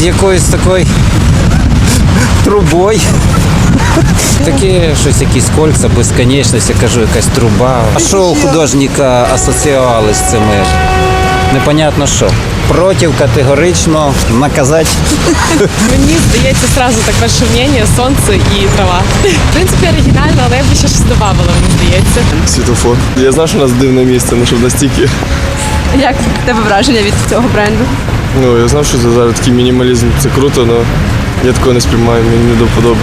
з якоюсь такою трубою. Таке щось, якісь кольця, безконечність, я кажу, якась труба. А що у художника асоціювали з цими? Непонятно що. Проти категорично наказати. Мені здається сразу так перше мнення сонце і трава. В принципі, оригінально, але я б ще щось додавала, мені здається. Світофор. Я знаю, що у нас дивне місце, ну щоб настільки. Як тебе враження від цього бренду? Ну, я знав, що це зараз такий мінімалізм, це круто, але я такого не сприймаю, мені не до вподоби.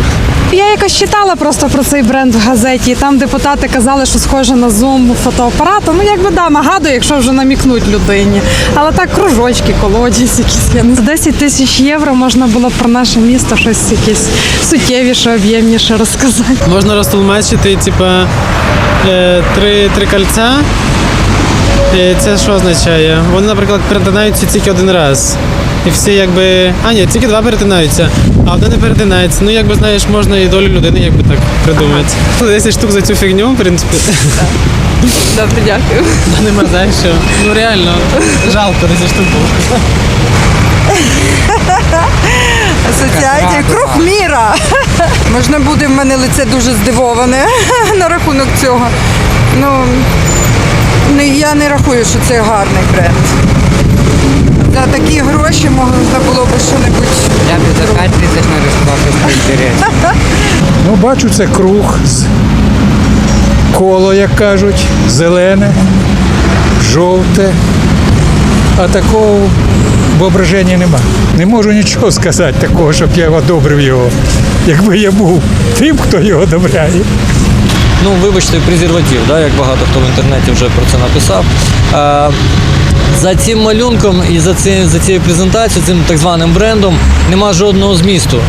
Я якось читала просто про цей бренд в газеті. і Там депутати казали, що схоже на зум фотоапарата. Ну якби да, нагадую, якщо вже намікнуть людині. Але так кружочки, колодязь якісь. Я не знаю. 10 тисяч євро можна було про наше місто щось якесь суттєвіше, об'ємніше розказати. Можна розтолмачити, типа е, три, три кольця. І це що означає? Вони, наприклад, перетинаються тільки один раз. І всі якби. А ні, тільки два перетинаються, а одне не перетинається. Ну, якби знаєш, можна і долю людини якби так придумати. 10 штук за цю фігню, в принципі. Добре, дякую. Та нема за що. Ну реально, жалко 10 штук було. Асоціація круг міра. Можна буде в мене лице дуже здивоване на рахунок цього. Ну ну, я не рахую, що це гарний бренд. За такі гроші можна було б що-небудь. Я б за 5 тисяч не інтерес. Ну, бачу, це круг, з- коло, як кажуть, зелене, жовте. А такого воображення нема. Не можу нічого сказати такого, щоб я одобрив його. Якби я був тим, хто його одобряє. Ну вибачте, презерватив, да, як багато хто в інтернеті вже про це написав. А, за цим малюнком і за, ці, за цією презентацією, цим так званим брендом, нема жодного змісту.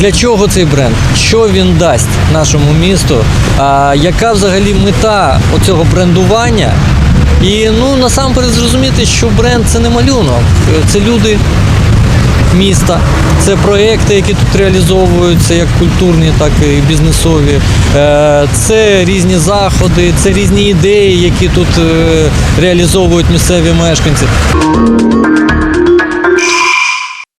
Для чого цей бренд? Що він дасть нашому місту? А, яка взагалі мета оцього брендування? І ну насамперед зрозуміти, що бренд це не малюнок, це люди, міста. Це проекти, які тут реалізовуються, як культурні, так і бізнесові. Е, Це різні заходи, це різні ідеї, які тут е, реалізовують місцеві мешканці.